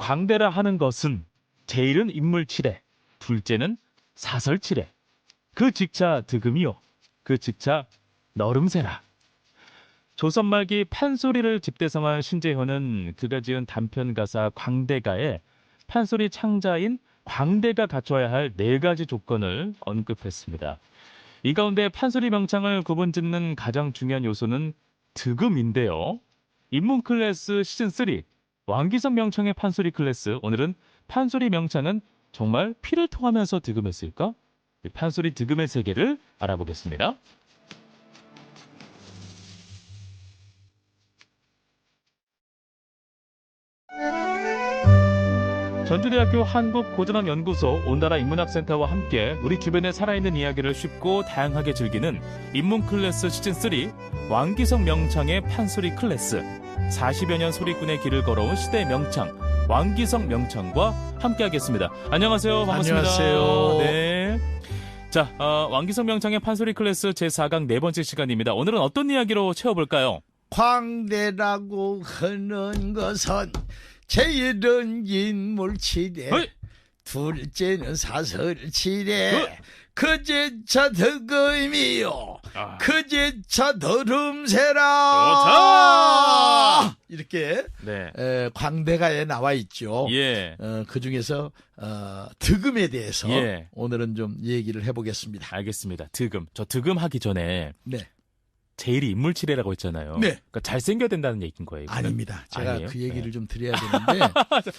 광대라 하는 것은 제일은 인물치레, 둘째는 사설치레. 그 직차 득음이요. 그 직차 너름새라. 조선 말기 판소리를 집대성한 신재효는 그가 지은 단편 가사 광대가에 판소리 창자인 광대가 갖춰야 할 네 가지 조건을 언급했습니다. 이 가운데 판소리 명창을 구분짓는 가장 중요한 요소는 득음인데요. 인문 클래스 시즌 3 왕기성 명창의 판소리 클래스 오늘은 판소리 명창은 정말 피를 통하면서 득음했을까? 이 판소리 득음의 세계를 알아보겠습니다. 전주대학교 한국고전학연구소 온다라 인문학센터와 함께 우리 주변에 살아있는 이야기를 쉽고 다양하게 즐기는 인문 클래스 시즌 3 왕기성 명창의 판소리 클래스 40여 년 소리꾼의 길을 걸어온 시대 명창 왕기성 명창과 함께하겠습니다. 안녕하세요. 반갑습니다. 안녕하세요. 네. 자, 어, 왕기성 명창의 판소리 클래스 제4강 네 번째 시간입니다. 오늘은 어떤 이야기로 채워볼까요? 광대라고 하는 것은 제일은 인물치레 어이! 둘째는 사설치레 어? 그제차 덕음이요 아. 그제차 더름새라 좋다! 이렇게 네. 에, 광대가에 나와 있죠 예. 어, 그 중에서 어, 득음에 대해서 예. 오늘은 좀 얘기를 해보겠습니다 알겠습니다. 득음. 저 득음 하기 전에 네 제일이 인물치레라고 했잖아요. 네. 그러니까 잘생겨야 된다는 얘기인 거예요. 이거는? 아닙니다 제가 아니에요? 그 얘기를 네. 좀 드려야 되는데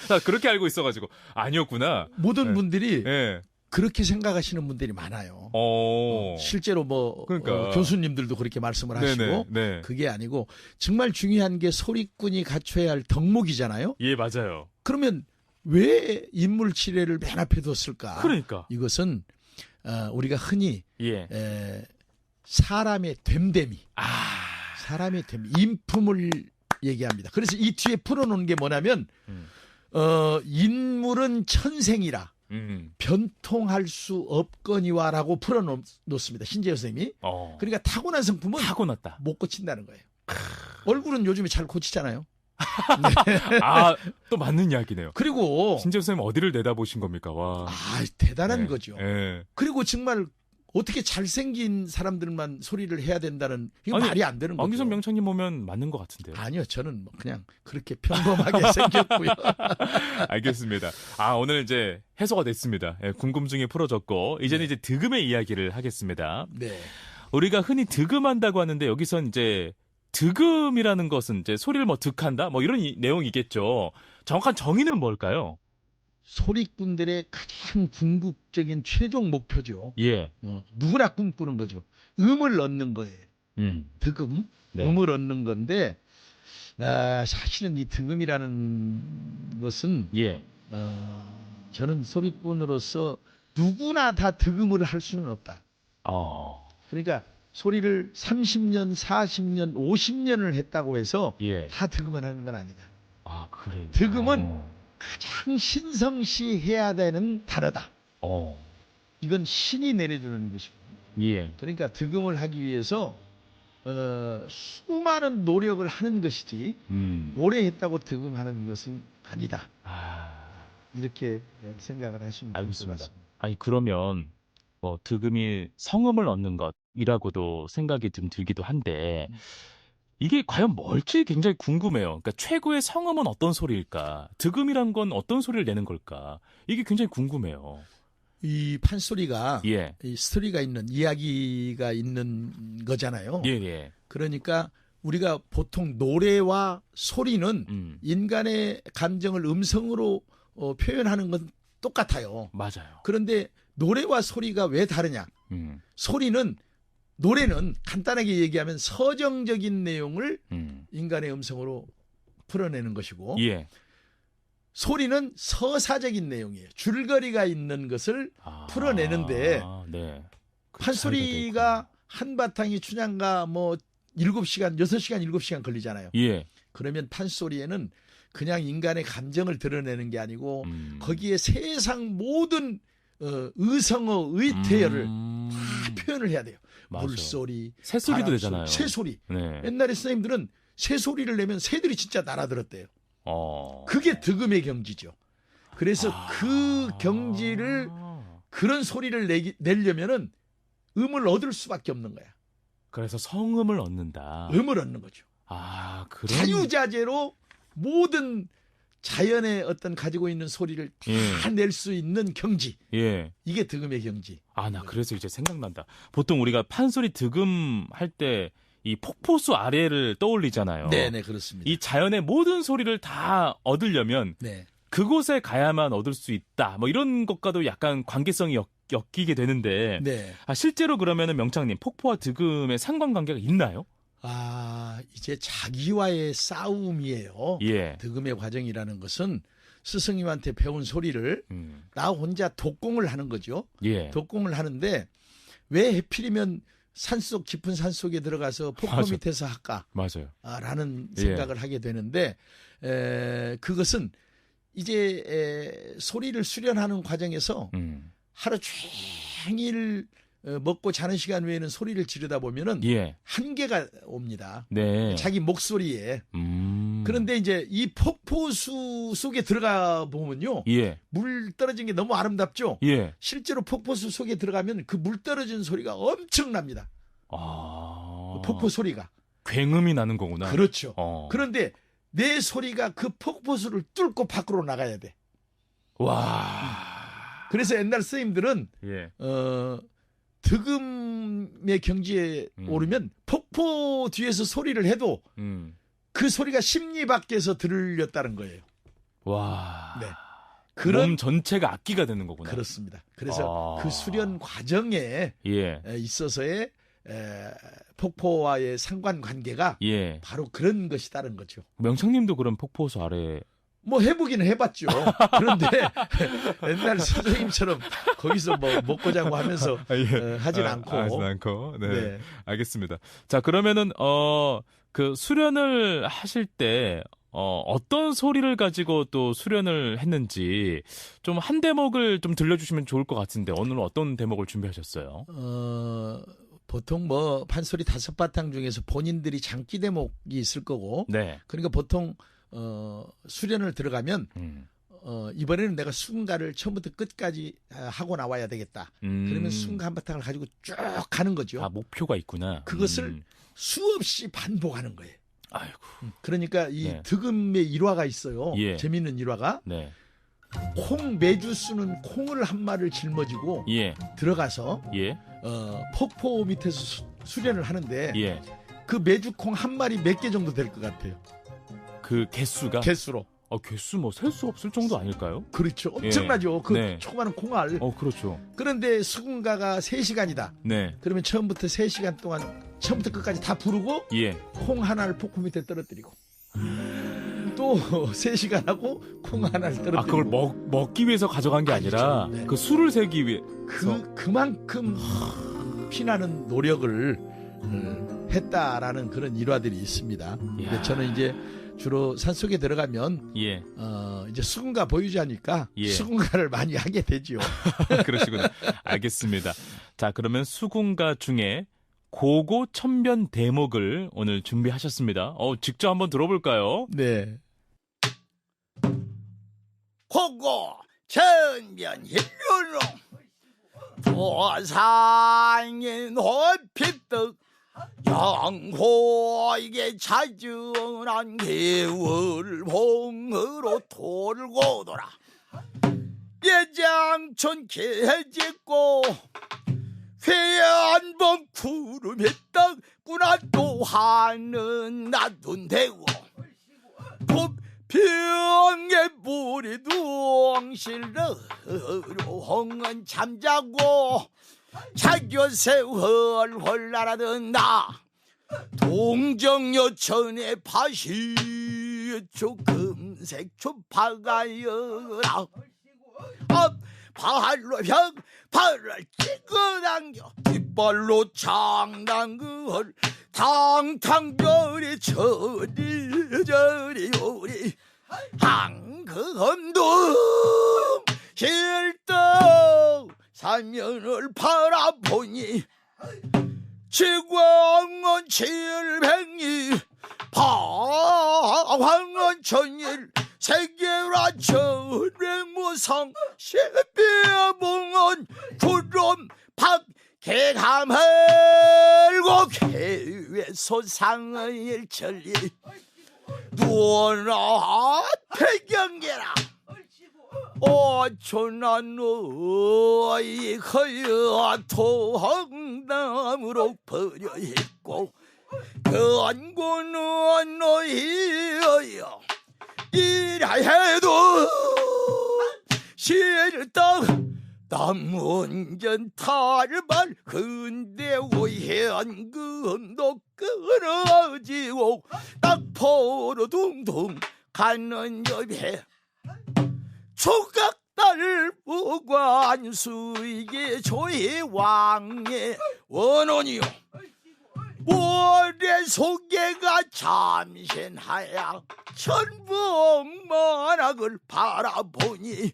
나 그렇게 알고 있어가지고 아니었구나. 모든 네. 분들이 예. 그렇게 생각하시는 분들이 많아요. 어. 실제로 뭐 그러니까. 어, 교수님들도 그렇게 말씀을 하시고. 네. 그게 아니고 정말 중요한 게 소리꾼이 갖춰야 할 덕목이잖아요. 예 맞아요. 그러면 왜 인물 치레를 맨 앞에 뒀을까? 그러니까. 이것은 어, 우리가 흔히 예. 에, 사람의 됨됨이, 아. 사람의 됨, 인품을 얘기합니다. 그래서 이 뒤에 풀어놓은 게 뭐냐면 음. 어, 인물은 천생이라 음. 변통할 수 없거니와라고 풀어놓습니다. 신재호 선생님이. 어. 그러니까 타고난 성품은 타고났다. 못 고친다는 거예요. 얼굴은 요즘에 잘 고치잖아요. 아또 맞는 이야기네요. 그리고 신재호 선생님 어디를 내다보신 겁니까? 와. 아 대단한 네. 거죠. 예. 그리고 정말 어떻게 잘생긴 사람들만 소리를 해야 된다는 이거 아니, 말이 안 되는 거죠. 왕기성 명창님 보면 맞는 것 같은데요. 아니요, 저는 뭐 그냥 그렇게 평범하게 생겼고요. 알겠습니다. 아, 오늘 이제 해소가 됐습니다. 예, 궁금증이 풀어졌고, 이제는 이제 득음의 이야기를 하겠습니다. 네. 우리가 흔히 득음한다고 하는데, 여기선 이제, 득음이라는 것은 이제 소리를 뭐 득한다? 뭐 이런 이- 내용이겠죠. 정확한 정의는 뭘까요? 소리꾼들의 가장 궁극적인 최종 목표죠. 예. 어, 누구나 꿈꾸는 거죠. 음을 얻는 거예요. 음. 득음, 네. 음을 얻는 건데 아, 사실은 이 득음이라는 것은 예. 어, 저는 소리꾼으로서 누구나 다 득음을 할 수는 없다. 어. 그러니까 소리를 30년, 40년, 50년을 했다고 해서 예. 다 득음을 하는 건 아니다. 아, 그래. 득음은 어. 가장 신성시해야 되는 단어다. 어. 이건 신이 내려주는 것이고. 예. 그러니까 득음을 하기 위해서 어, 수많은 노력을 하는 것이지 음. 오래 했다고 득음하는 것은 아니다. 아. 이렇게 생각을 하시면 알겠습니다. 아니 그러면 뭐 득음이 성음을 얻는 것이라고도 생각이 좀 들기도 한데 음. 이게 과연 뭘지 굉장히 궁금해요. 그러니까 최고의 성음은 어떤 소리일까? 득음이란 건 어떤 소리를 내는 걸까? 이게 굉장히 궁금해요. 이 판소리가 예. 이 스토리가 있는 이야기가 있는 거잖아요. 예, 예. 그러니까 우리가 보통 노래와 소리는 음. 인간의 감정을 음성으로 어, 표현하는 건 똑같아요. 맞아요. 그런데 노래와 소리가 왜 다르냐? 음. 소리는 노래는 간단하게 얘기하면 서정적인 내용을 음. 인간의 음성으로 풀어내는 것이고 예. 소리는 서사적인 내용이에요. 줄거리가 있는 것을 아, 풀어내는데 네. 그 판소리가 한 바탕이 춘향가 뭐 7시간, 6시간, 7시간 걸리잖아요. 예. 그러면 판소리에는 그냥 인간의 감정을 드러내는 게 아니고 음. 거기에 세상 모든 어, 의성어, 의태어를 음. 다 표현을 해야 돼요. 맞아. 물소리, 새소리도 되잖아요. 새소리. 네. 옛날에 선생님들은 새소리를 내면 새들이 진짜 날아들었대요. 어. 그게 득음의 경지죠. 그래서 아. 그 경지를 그런 소리를 내기, 내려면은 음을 얻을 수밖에 없는 거야. 그래서 성음을 얻는다. 음을 얻는 거죠. 아, 그런 자유자재로 모든 자연의 어떤 가지고 있는 소리를 예. 다낼수 있는 경지. 예. 이게 득음의 경지. 아, 나 그래서 이제 생각난다. 보통 우리가 판소리 득음 할때 이 폭포수 아래를 떠올리잖아요. 네 네 그렇습니다. 이 자연의 모든 소리를 다 얻으려면 네. 그곳에 가야만 얻을 수 있다. 뭐 이런 것과도 약간 관계성이 엮, 엮이게 되는데 네. 아, 실제로 그러면은 명창님 폭포와 득음의 상관관계가 있나요? 아 이제 자기와의 싸움이에요. 예. 득음의 과정이라는 것은 스승님한테 배운 소리를 음. 나 혼자 독공을 하는 거죠. 예. 독공을 하는데 왜 해필이면 산속 깊은 산 속에 들어가서 폭포 맞아. 밑에서 할까? 맞아요. 아, 라는 예. 생각을 하게 되는데 에, 그것은 이제 에, 소리를 수련하는 과정에서 음. 하루 종일 어, 먹고 자는 시간 외에는 소리를 지르다 보면은 예. 한계가 옵니다. 네. 자기 목소리에. 음. 그런데 이제 이 폭포수 속에 들어가 보면요. 예. 물 떨어진 게 너무 아름답죠? 예. 실제로 폭포수 속에 들어가면 그 물 떨어지는 소리가 엄청납니다. 아. 폭포 소리가. 굉음이 나는 거구나. 그렇죠. 어. 그런데 내 소리가 그 폭포수를 뚫고 밖으로 나가야 돼. 와. 그래서 옛날 스님들은 예. 어 득음의 경지에 음. 오르면 폭포 뒤에서 소리를 해도 음. 그 소리가 심리 밖에서 들렸다는 거예요. 와. 네. 그런 몸 전체가 악기가 되는 거구나. 그렇습니다. 그래서 아. 그 수련 과정에 예. 에, 있어서의 에, 폭포와의 상관 관계가 예. 바로 그런 것이다는 거죠. 명창님도 그런 폭포수 아래 뭐 해보기는 해봤죠. 그런데 옛날 선생님처럼 거기서 뭐 먹고 자고 하면서 어, 하진 않고. 아, 하진 않고. 네. 네. 알겠습니다. 자, 그러면은 어 그 수련을 하실 때 어, 어떤 소리를 가지고 또 수련을 했는지 좀 한 대목을 좀 들려주시면 좋을 것 같은데 오늘은 어떤 대목을 준비하셨어요? 어, 보통 뭐 판소리 다섯 바탕 중에서 본인들이 장기 대목이 있을 거고 네. 그러니까 보통 어, 수련을 들어가면 음. 어, 이번에는 내가 순가를 처음부터 끝까지 아, 하고 나와야 되겠다. 음. 그러면 순가 한 바탕을 가지고 쭉 가는 거죠. 아 목표가 있구나. 그것을 음. 수없이 반복하는 거예요. 아이고. 그러니까 이 네. 득음의 일화가 있어요. 예. 재밌는 일화가 네. 콩 매주 쓰는 콩을 한 마리를 짊어지고 예. 들어가서 예. 어, 폭포 밑에서 수, 수련을 하는데 예. 그 매주 콩 한 마리 몇 개 정도 될 것 같아요. 그 개수가 개수로. 어 개수 뭐 셀 수 없을 정도 아닐까요? 그렇죠. 엄청나죠. 그 네. 조그마한 콩알. 어 그렇죠. 그런데 수군가가 3시간이다. 네. 그러면 처음부터 3시간 동안 처음부터 끝까지 다 부르고 예. 콩 하나를 폭포 밑에 떨어뜨리고 또 3시간 하고 콩 하나를 떨어뜨리고 아 그걸 먹 먹기 위해서 가져간 게 아니라 아니죠. 네. 그 술을 세기 위해. 그 그만큼 피나는 노력을 어, 했다라는 그런 일화들이 있습니다. 근데. 저는 이제 주로 산속에 들어가면 예. 어, 이제 수군가 보유자니까 예. 수군가를 많이 하게 되지요. 그러시구나. 알겠습니다. 자, 그러면 수군가 중에 고고 천변 대목을 오늘 준비하셨습니다. 어, 직접 한번 들어볼까요? 네. 고고 천변 힐루로 도상인 호피떡 영호에게 자주한 개월 봉으로 돌고 돌아 예장촌 개짓고 회한번 구름에 떡구나 또 하는 나둔 대고 병에 물이 둥실러 홍은 잠자고 날아든 나 동정여천의 파시 조금색 초파가여라. 앞 발로 벽 발을 찍어 당겨 뒷발로 장당걸 탕탕별이 저리 저리 오리 한금도 실떡 사면을 바라보니 지광은 칠백리 하황은 천일 세계라 전행무상 시비봉은 구름 박개감을고 개외소상의 일천리 누워라 태경계라. 오천한 너희 허여 토항담으로 버려 있고 근고는 너희여 이라해도 실떡 남문전 탈발 근대 오현금도 끊어지고 딱포로 둥둥 가는 옆에 총각달 무관수이게 조의 왕의 원혼이요. 모래 소개가 잠신하야 천봉만학을 바라보니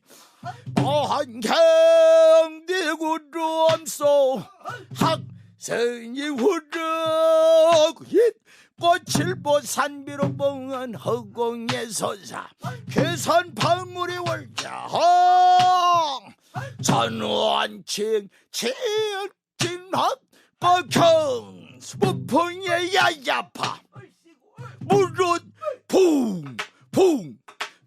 한경대구름소 학생이 후르고 꽃을 보 산비로 뻥은 허공의 서사 개선 방울이 월자 전원칭 칠진합 박형 수풍의 야야파 무릇 붕붕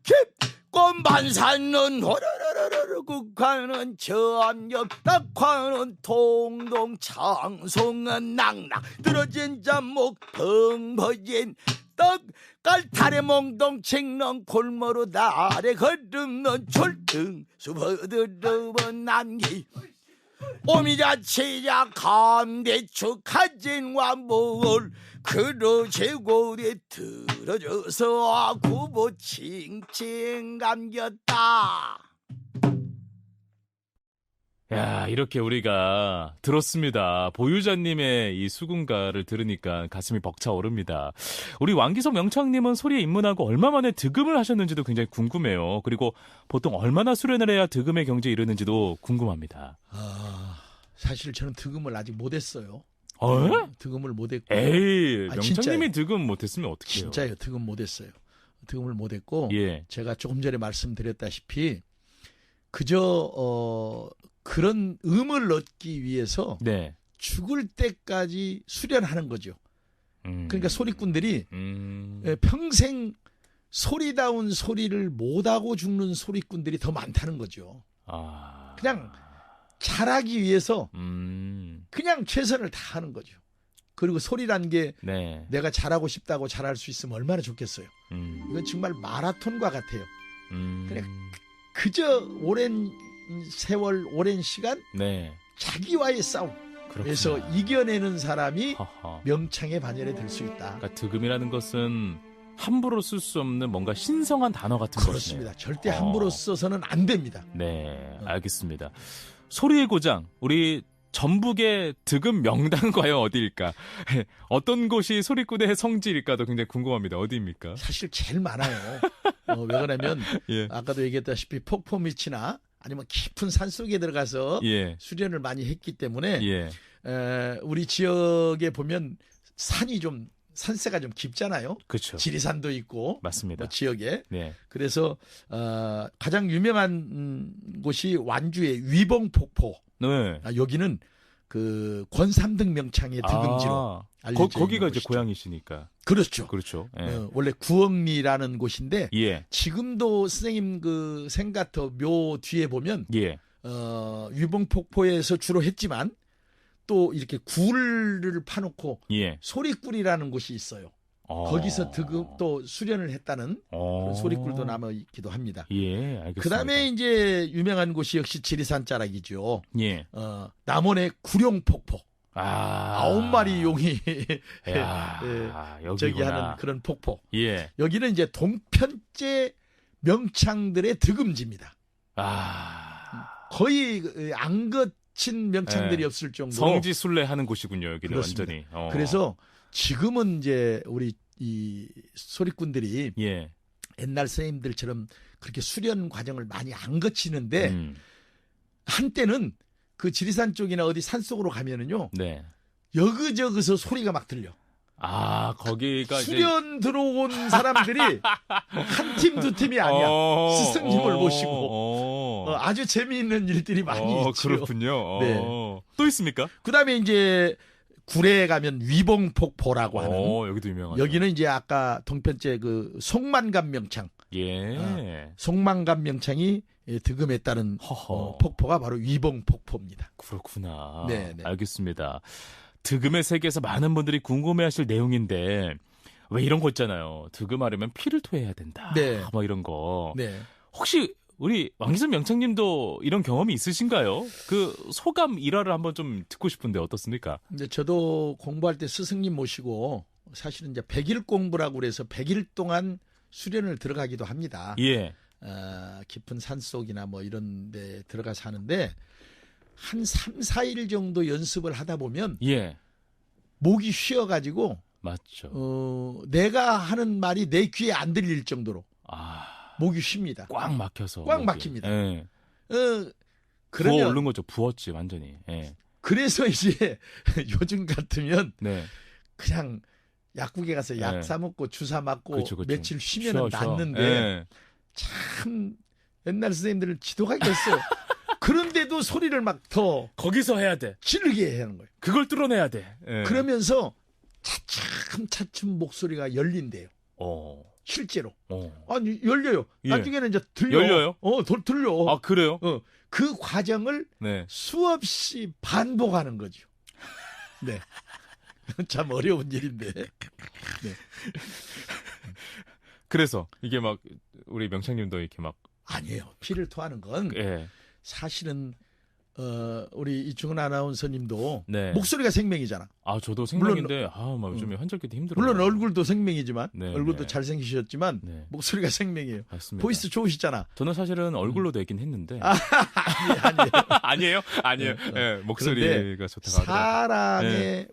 깊 고 만사는 호라라라라 국화는 저암염 낙화는 통동 창송은 낙낙 들어진 잠목 벙버진 떡 깔탈의 몽동 칭렁 골모로 날에 걸음는 출등 수버들어본 남기 오미자치야 감대축 하진과 뭘 그러제고리 들어줘서 구보 칭칭 감겼다 야, 이렇게 우리가 들었습니다. 보유자님의 이 수군가를 들으니까 가슴이 벅차오릅니다. 우리 왕기석 명창님은 소리에 입문하고 얼마 만에 득음을 하셨는지도 굉장히 궁금해요. 그리고 보통 얼마나 수련을 해야 득음의 경지에 이르는지도 궁금합니다. 아, 사실 저는 득음을 아직 못했어요. 어? 득음을 못했고 에이, 아, 명창님이 진짜요. 득음 못했으면 어떡해요? 진짜요 득음 못했어요. 득음을 못했고 예. 제가 조금 전에 말씀드렸다시피 그저 어, 그런 음을 얻기 위해서 네. 죽을 때까지 수련하는 거죠. 음. 그러니까 소리꾼들이 음. 예, 평생 소리다운 소리를 못하고 죽는 소리꾼들이 더 많다는 거죠. 아. 그냥 잘하기 위해서 음. 그냥 최선을 다하는 거죠. 그리고 소리란 게 네. 내가 잘하고 싶다고 잘할 수 있으면 얼마나 좋겠어요. 음. 이건 정말 마라톤과 같아요. 음. 그래. 그저 오랜 세월, 오랜 시간 네. 자기와의 싸움. 그렇구나. 그래서 이겨내는 사람이 허허. 명창의 반열에 들 수 있다. 그러니까 득음이라는 것은 함부로 쓸 수 없는 뭔가 신성한 단어 같은 그렇습니다. 것이네요. 절대 어. 함부로 써서는 안 됩니다. 네, 알겠습니다. 소리의 고장, 우리 전북의 득음 명당 과연 어디일까? 어떤 곳이 소리꾼의 성지일까도 굉장히 궁금합니다. 어디입니까? 사실 제일 많아요. 어, 왜 그러냐면 예, 아까도 얘기했다시피 폭포 밑이나 아니면 깊은 산 속에 들어가서 예, 수련을 많이 했기 때문에 예, 에, 우리 지역에 보면 산이 좀 산세가 좀 깊잖아요. 그렇죠. 지리산도 있고 맞습니다. 뭐 지역에 네, 그래서 어, 가장 유명한 음, 곳이 완주의 위봉 폭포. 네. 아, 여기는 그 권삼등 명창의 득음지로 아, 알려져 거, 거기가 있는 이제. 고향이시니까. 그렇죠. 그렇죠. 예. 어, 원래 구억리라는 곳인데 예, 지금도 선생님 그 생가터 묘 뒤에 보면 예. 어, 위봉폭포에서 주로 했지만 또 이렇게 굴을 파놓고 예. 소리꿀이라는 곳이 있어요. 어. 거기서 득음 또 수련을 했다는 어. 그런 소리꿀도 남아 있기도 합니다. 예, 알겠습니다. 그 다음에 이제 유명한 곳이 역시 지리산 자락이죠. 예. 어, 남원의 구룡폭포. 아. 아홉 마리 용이 야, 예. 저기 하는 그런 폭포. 예. 여기는 이제 동편제 명창들의 득음지입니다. 아. 거의 그안 거친 명창들이 예. 없을 정도로. 성지 순례 하는 곳이군요, 여기는 그렇습니다. 완전히. 어. 그래서 지금은 이제 우리 이 소리꾼들이 예. 옛날 선생님들처럼 그렇게 수련 과정을 많이 안 거치는데 음, 한때는 그 지리산 쪽이나 어디 산 속으로 가면은요 네. 여기저기서 소리가 막 들려. 아 거기가 이제 수련 들어온 사람들이 한 팀 두 팀이 아니야. 어, 스승님을 어, 모시고. 어. 어, 아주 재미있는 일들이 많이 어, 있죠. 그렇군요. 어. 네. 또 있습니까? 그다음에 이제 구례에 가면 위봉폭포라고 하는 어, 여기도 유명하죠. 여기는 이제 아까 동편제 그 송만감 명창, 예. 송만감 명창이 예, 득음했다는. 어, 폭포가 바로 위봉폭포입니다. 그렇구나. 네, 네. 알겠습니다. 득음의 세계에서 많은 분들이 궁금해하실 내용인데 왜 이런 거 있잖아요. 득음하려면 피를 토해야 된다. 네. 뭐 이런 거. 네. 혹시 우리 왕기선 명창님도 이런 경험이 있으신가요? 그 소감 일화를 한번 좀 듣고 싶은데 어떻습니까? 근데 저도 공부할 때 스승님 모시고 사실은 이제 100일 공부라고 그래서 100일 동안 수련을 들어가기도 합니다. 예. 어, 깊은 산속이나 뭐 이런 데 들어가서 하는데 한 3, 4일 정도 연습을 하다 보면 예. 목이 쉬어 가지고 맞죠. 어, 내가 하는 말이 내 귀에 안 들릴 정도로 아. 목이 쉽니다. 꽉 막혀서. 꽉 목이. 막힙니다. 예. 어, 부어 그러면 오른 거죠. 부었지 완전히. 예. 그래서 이제 요즘 같으면 네. 그냥 약국에 가서 약 네. 사 먹고 주사 맞고 그쵸, 그쵸. 며칠 쉬면은 쉬어, 쉬어. 낫는데 예. 참 옛날 선생님들은 지도가 있었어. 그런데도 소리를 막 더 거기서 해야 돼. 지르게 하는 거예요. 그걸 뚫어내야 돼. 예. 그러면서 차츰 차츰 목소리가 열린대요. 어. 실제로. 어. 아니 열려요. 예. 나중에는 이제 들려. 열려요? 어, 도, 들려. 아 그래요? 어, 그 과정을 네. 수없이 반복하는 거죠. 네. 참 어려운 일인데. 그래서 이게 막 우리 명창님도 이렇게 막 아니에요. 피를 토하는 건 예. 사실은 어, 우리 이충은 아나운서님도 네. 목소리가 생명이잖아. 아 저도 생각인데 아 막 요즘에 환절기도 힘들어요. 물론 얼굴도 생명이지만 네, 얼굴도 네. 잘생기셨지만 네. 목소리가 생명이에요. 맞습니다. 보이스 좋으시잖아. 저는 사실은 얼굴로 되긴 했는데 아니, 아니에요. 아니에요? 아니에요. 네, 예, 목소리가 좋다고. 사람의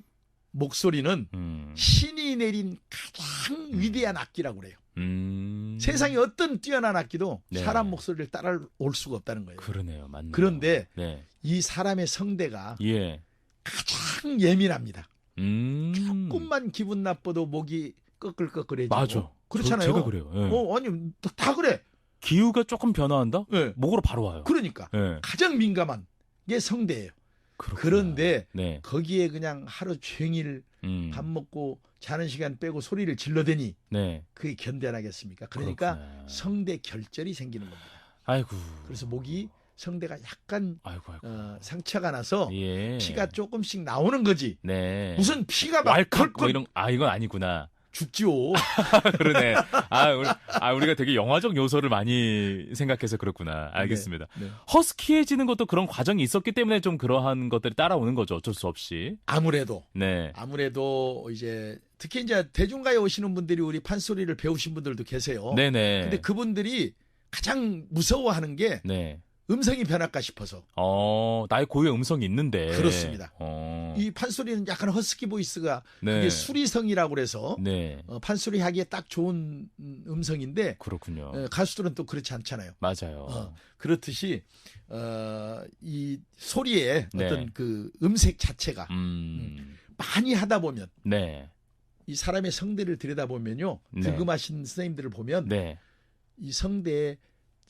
목소리는 음. 신이 내린 가장 위대한 악기라고 그래요. 음. 세상에 어떤 뛰어난 악기도 네. 사람 목소리를 따라올 수가 없다는 거예요. 그러네요. 맞네요. 그런데 네. 이 사람의 성대가 예. 가장 예민합니다. 음. 조금만 기분 나빠도 목이 끄끌끄끌해지고. 맞아. 그렇잖아요. 저- 제가 그래요. 예. 어, 아니 다, 다 그래. 기후가 조금 변화한다? 예. 목으로 바로 와요. 그러니까 예. 가장 민감한 게 성대예요. 그렇구나. 그런데 네. 거기에 그냥 하루 종일 음. 밥 먹고 자는 시간 빼고 소리를 질러대니 네. 그게 견뎌나겠습니까? 그러니까 그렇구나. 성대 결절이 생기는 겁니다. 아이고. 그래서 목이 성대가 약간 아이고 아이고. 어, 상처가 나서 예. 피가 조금씩 나오는 거지. 네. 무슨 피가 막 왈칵 뭐 펄펄 이런 아 이건 아니구나. 죽지요. 그러네. 아, 우리, 아 우리가 되게 영화적 요소를 많이 생각해서 그렇구나. 알겠습니다. 네, 네. 허스키해지는 것도 그런 과정이 있었기 때문에 좀 그러한 것들이 따라오는 거죠. 어쩔 수 없이. 아무래도 네. 아무래도 이제 특히 이제 대중가에 오시는 분들이 우리 판소리를 배우신 분들도 계세요. 네네. 근데 그분들이 가장 무서워하는 게 네. 음성이 변할까 싶어서 어, 나의 고유의 음성이 있는데. 그렇습니다. 어. 이 판소리는 약간 허스키 보이스가 네. 그게 수리성이라고 그래서 네. 어, 판소리 하기에 딱 좋은 음, 음성인데 그렇군요. 어, 가수들은 또 그렇지 않잖아요. 맞아요. 어, 그렇듯이 어, 이 소리의 네. 어떤 그 음색 자체가 음. 많이 하다 보면 네. 이 사람의 성대를 들여다보면요. 네. 득음하신 선생님들을 보면 네. 이 성대에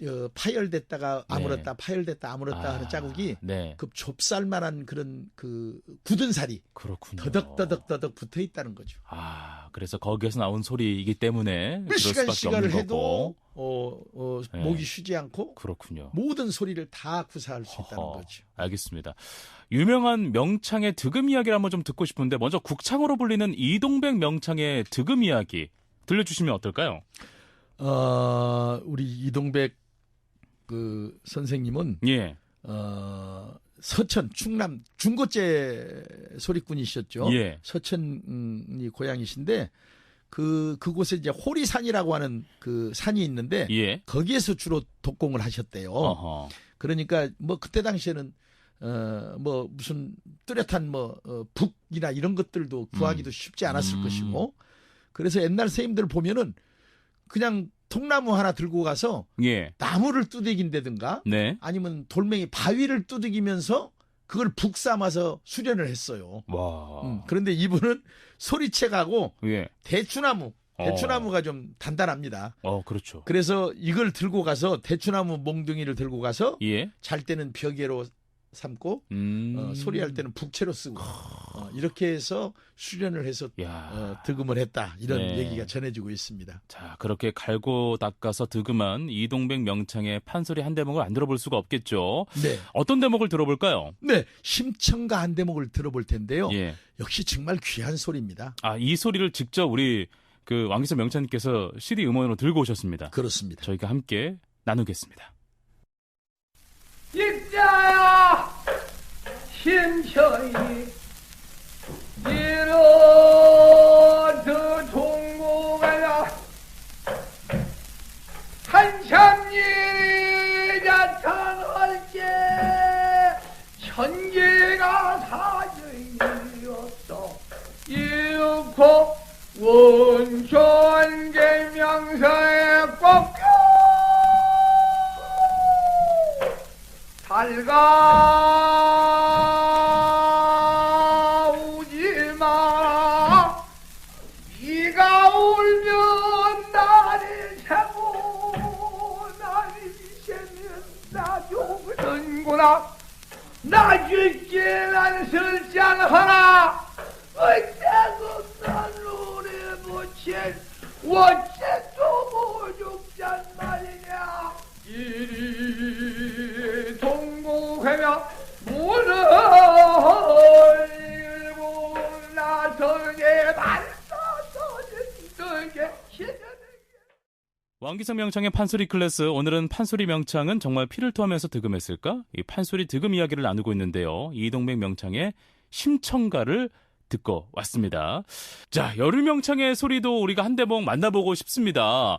어, 파열됐다가 아물었다 파열됐다 아물었다 아, 하는 자국이 네. 그 좁쌀만한 그런 그 굳은 살이 그렇군요. 더덕더덕더덕 붙어 있다는 거죠. 아, 그래서 거기에서 나온 소리이기 때문에 몇 그럴 시간 시간을 해도. 어, 어, 네. 목이 쉬지 않고 그렇군요. 모든 소리를 다 구사할 수 있다는 허허. 거죠. 알겠습니다. 유명한 명창의 득음 이야기를 한번 좀 듣고 싶은데 먼저 국창으로 불리는 이동백 명창의 득음 이야기 들려주시면 어떨까요? 어, 우리 이동백 그 선생님은 예, 어, 서천 충남 중고제 소리꾼이셨죠. 예. 서천이 고향이신데 그 그곳에 이제 호리산이라고 하는 그 산이 있는데 예. 거기에서 주로 독공을 하셨대요. 어허. 그러니까 뭐 그때 당시에는 어뭐 무슨 뚜렷한 뭐 어, 북이나 이런 것들도 구하기도 쉽지 않았을 음. 것이고 그래서 옛날 선생님들 보면은 그냥 통나무 하나 들고 가서 예. 나무를 두들긴다든가 네. 아니면 돌멩이 바위를 두들기면서 그걸 북 삼아서 수련을 했어요. 와. 음, 그런데 이분은 소리채 가고 예. 대추나무, 어. 대추나무가 좀 단단합니다. 어, 그렇죠. 그래서 이걸 들고 가서 대추나무 몽둥이를 들고 가서 예. 잘 때는 벽에로 삼고 음. 어, 소리할 때는 북채로 쓰고 어, 이렇게 해서 수련을 해서 야. 어, 득음을 했다 이런 네. 얘기가 전해지고 있습니다. 자, 그렇게 갈고 닦아서 득음한 이동백 명창의 판소리 한 대목을 안 들어볼 수가 없겠죠. 네, 어떤 대목을 들어볼까요? 네 심청가 한 대목을 들어볼 텐데요. 예. 역시 정말 귀한 소리입니다. 아, 이 소리를 직접 우리 그 왕기선 명창님께서 CD 음원으로 들고 오셨습니다. 그렇습니다. 저희가 함께 나누겠습니다. 입자야 힘천히 이로드 동공하여 한참 일이 나타날게. 천계가 사정이었어. 이윽고 원천 계명서에 꺾여. 살가 죽는구나 나 죽지 않을지 않거나. 어째고 난 노래 붙인 어째 또 모죽잔 말이냐? 이리 왕기성 명창의 판소리 클래스 오늘은 판소리 명창은 정말 피를 토하면서 득음했을까? 이 판소리 득음 이야기를 나누고 있는데요. 이동백 명창의 심청가를 듣고 왔습니다. 자, 여름 명창의 소리도 우리가 한 대목 만나보고 싶습니다.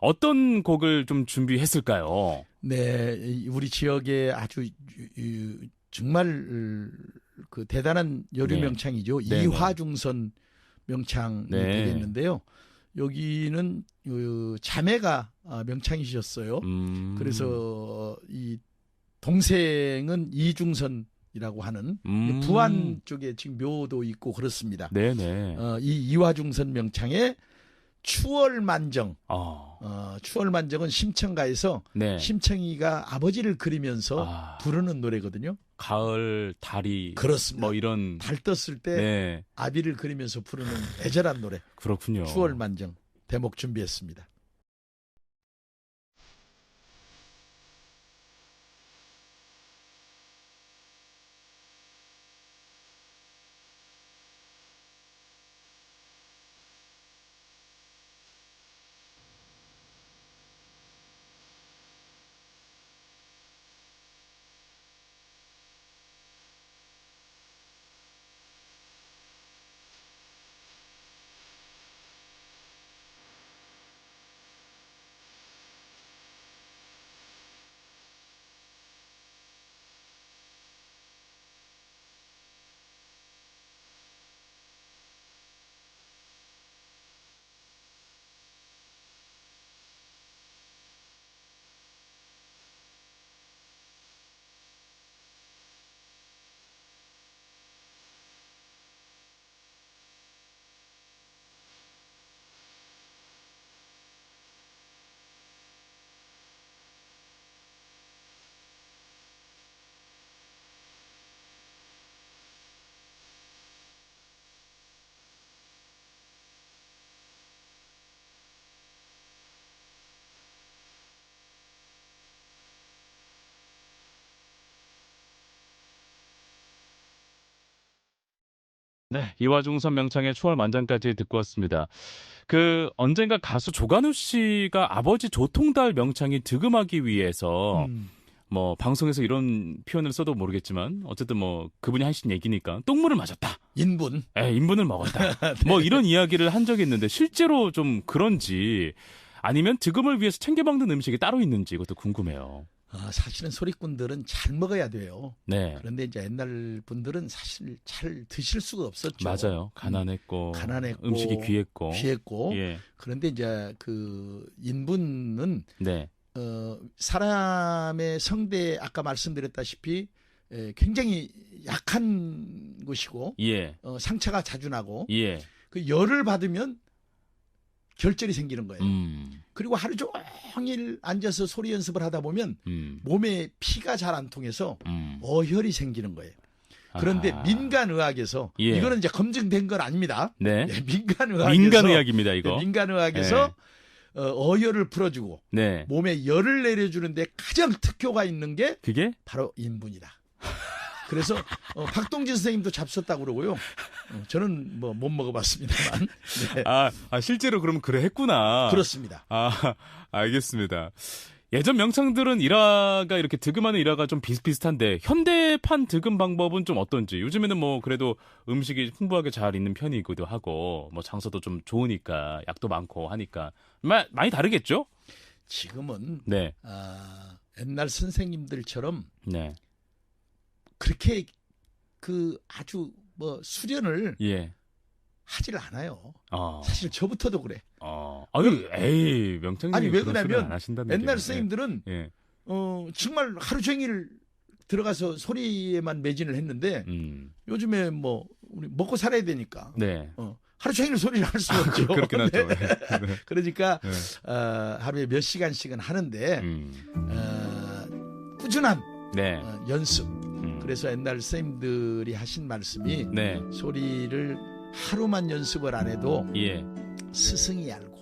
어떤 곡을 좀 준비했을까요? 네, 이 우리 지역에 아주 정말 그 대단한 여류 네. 명창이죠. 네, 이화중선 명창이 네. 되겠는데요. 여기는 그 자매가 아, 명창이셨어요. 음, 그래서 이 동생은 이중선 이라고 하는 음. 부안 쪽에 지금 묘도 있고 그렇습니다. 네네. 어, 이 이화중선 명창의 추월만정, 어, 어, 추월만정은 심청가에서 네. 심청이가 아버지를 그리면서 아, 부르는 노래거든요. 가을 달이 그렇습니다. 뭐 이런 달 떴을 때 네 아비를 그리면서 부르는 애절한 노래 그렇군요. 추월만정 대목 준비했습니다. 네, 이화중선 명창의 추월 만장까지 듣고 왔습니다. 그 언젠가 가수 조간우 씨가 아버지 조통달 명창이 득음하기 위해서 음, 뭐 방송에서 이런 표현을 써도 모르겠지만 어쨌든 뭐 그분이 하신 얘기니까 똥물을 맞았다. 인분 에 인분을 먹었다. 뭐 이런 이야기를 한 적이 있는데 실제로 좀 그런지 아니면 득음을 위해서 챙겨 먹는 음식이 따로 있는지 이것도 궁금해요. 아, 사실은 소리꾼들은 잘 먹어야 돼요. 네. 그런데 이제 옛날 분들은 사실 잘 드실 수가 없었죠. 맞아요. 가난했고, 가난했고, 음식이 귀했고. 귀했고 예. 그런데 이제 그 인분은 네. 어, 사람의 성대 아까 말씀드렸다시피 에, 굉장히 약한 곳이고 예. 어, 상처가 자주 나고 예. 그 열을 받으면 결절이 생기는 거예요. 음. 그리고 하루 종일 앉아서 소리 연습을 하다 보면 음. 몸에 피가 잘 안 통해서 음. 어혈이 생기는 거예요. 그런데 아하. 민간의학에서 예. 이거는 이제 검증된 건 아닙니다. 네. 네, 민간의학에서 민간의학입니다, 이거. 네, 민간의학에서 어, 어혈을 풀어주고 네. 몸에 열을 내려주는데 가장 특효가 있는 게 그게 바로 인분이다. 그래서 어, 박동진 선생님도 잡섰다고 그러고요. 어, 저는 뭐 못 먹어봤습니다만 네, 아, 아 실제로 그러면 그래 했구나. 그렇습니다. 아, 알겠습니다. 예전 명창들은 일화가 이렇게 득음하는 일화가 좀 비슷비슷한데 현대판 득음 방법은 좀 어떤지 요즘에는 뭐 그래도 음식이 풍부하게 잘 있는 편이기도 하고 뭐 장소도 좀 좋으니까 약도 많고 하니까 마, 많이 다르겠죠? 지금은 네, 아, 옛날 선생님들처럼 네, 그렇게 그 아주 뭐 수련을 예, 하질 않아요. 어, 사실 저부터도 그래. 어, 아유, 에이 명창님 아니, 왜 그러냐면 옛날. 선생님들은 예, 어, 정말 하루 종일 들어가서 소리에만 매진을 했는데 음, 요즘에 뭐 우리 먹고 살아야 되니까 네, 어, 하루 종일 소리를 할 수 없죠. 그렇긴 하죠. 네. 네. 그러니까 네. 어, 하루에 몇 시간씩은 하는데 음, 어, 꾸준한 네, 어, 연습. 음, 그래서 옛날 선생님들이 하신 말씀이 네, 소리를 하루만 연습을 안 해도 예, 스승이 알고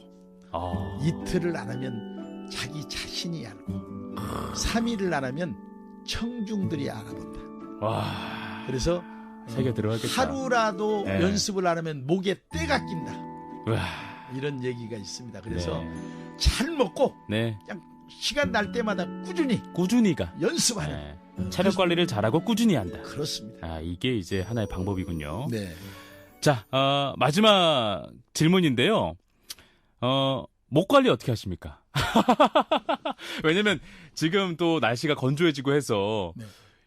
아, 이틀을 안 하면 자기 자신이 알고 3일을 안 하면 청중들이 알아본다. 와, 그래서 세계 들어가겠다. 하루라도 네. 연습을 안 하면 목에 때가 낀다. 와, 이런 얘기가 있습니다. 그래서 네. 잘 먹고 네. 그냥 시간 날 때마다 꾸준히 꾸준히가 연습하는 네. 어, 체력 관리를 잘하고 꾸준히 한다. 그렇습니다. 아 이게 이제 하나의 방법이군요. 네. 자 어, 마지막 질문인데요. 어, 목 관리 어떻게 하십니까? 왜냐면 지금 또 날씨가 건조해지고 해서 네.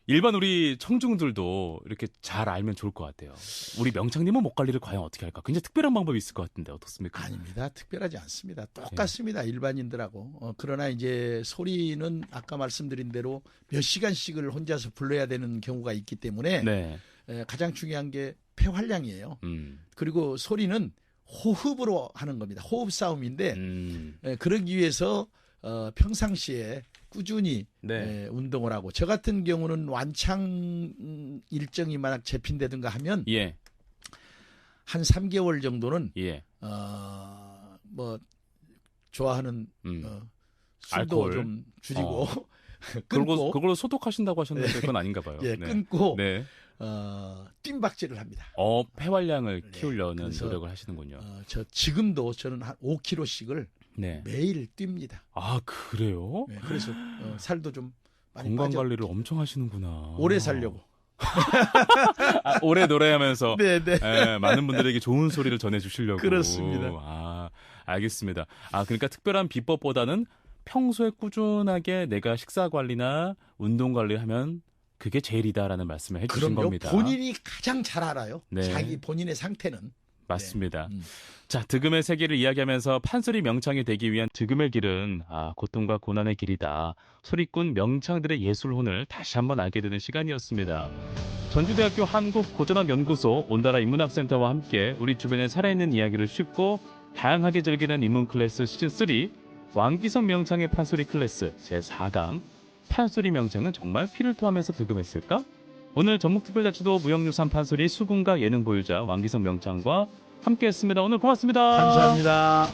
일반 우리 청중들도 이렇게 잘 알면 좋을 것 같아요. 우리 명창님은 목 관리를 과연 어떻게 할까? 굉장히 특별한 방법이 있을 것 같은데 어떻습니까? 아닙니다. 특별하지 않습니다. 네. 똑같습니다. 일반인들하고. 어, 그러나 이제 소리는 아까 말씀드린 대로 몇 시간씩을 혼자서 불러야 되는 경우가 있기 때문에 네. 에, 가장 중요한 게 폐활량이에요. 음. 그리고 소리는 호흡으로 하는 겁니다. 호흡 싸움인데 음. 에, 그러기 위해서 어, 평상시에 꾸준히 네. 에, 운동을 하고 저 같은 경우는 완창 음, 일정이 만약 잡힌다든가 하면 예. 한 3개월 정도는 예. 어, 뭐 좋아하는 음. 어, 술도 알코올. 좀 줄이고 그걸로, 끊고 그걸로 소독하신다고 하셨는데 그건 아닌가 봐요. 예, 네. 끊고 네. 어, 뜀박질을 합니다. 어, 폐활량을 네, 키우려는 노력을 하시는군요. 어, 저 지금도 저는 한 5kg씩을 네. 매일 뜁니다. 아, 그래요? 네, 그래서 어, 살도 좀 많이 건강 빠져 관리를 엄청 하시는구나. 오래 살려고. 아, 오래 노래하면서 네, 네. 예, 많은 분들에게 좋은 소리를 전해 주시려고. 그렇습니다. 아, 알겠습니다. 아, 그러니까 특별한 비법보다는 평소에 꾸준하게 내가 식사 관리나 운동 관리를 하면 그게 제일이다라는 말씀을 해 주신 그럼요. 겁니다. 본인이 가장 잘 알아요. 네. 자기 본인의 상태는. 맞습니다. 음. 자, 득음의 세계를 이야기하면서 판소리 명창이 되기 위한 득음의 길은 아, 고통과 고난의 길이다. 소리꾼 명창들의 예술혼을 다시 한번 알게 되는 시간이었습니다. 전주대학교 한국고전학연구소 온다라 인문학센터와 함께 우리 주변의 살아있는 이야기를 쉽고 다양하게 즐기는 인문 클래스 시즌3 왕기성 명창의 판소리 클래스 제4강 판소리 명창은 정말 피를 토하면서 득음했을까? 오늘 전국특별자치도 무형유산 판소리 수군가 예능 보유자 왕기성 명창과 함께했습니다. 오늘 고맙습니다. 감사합니다.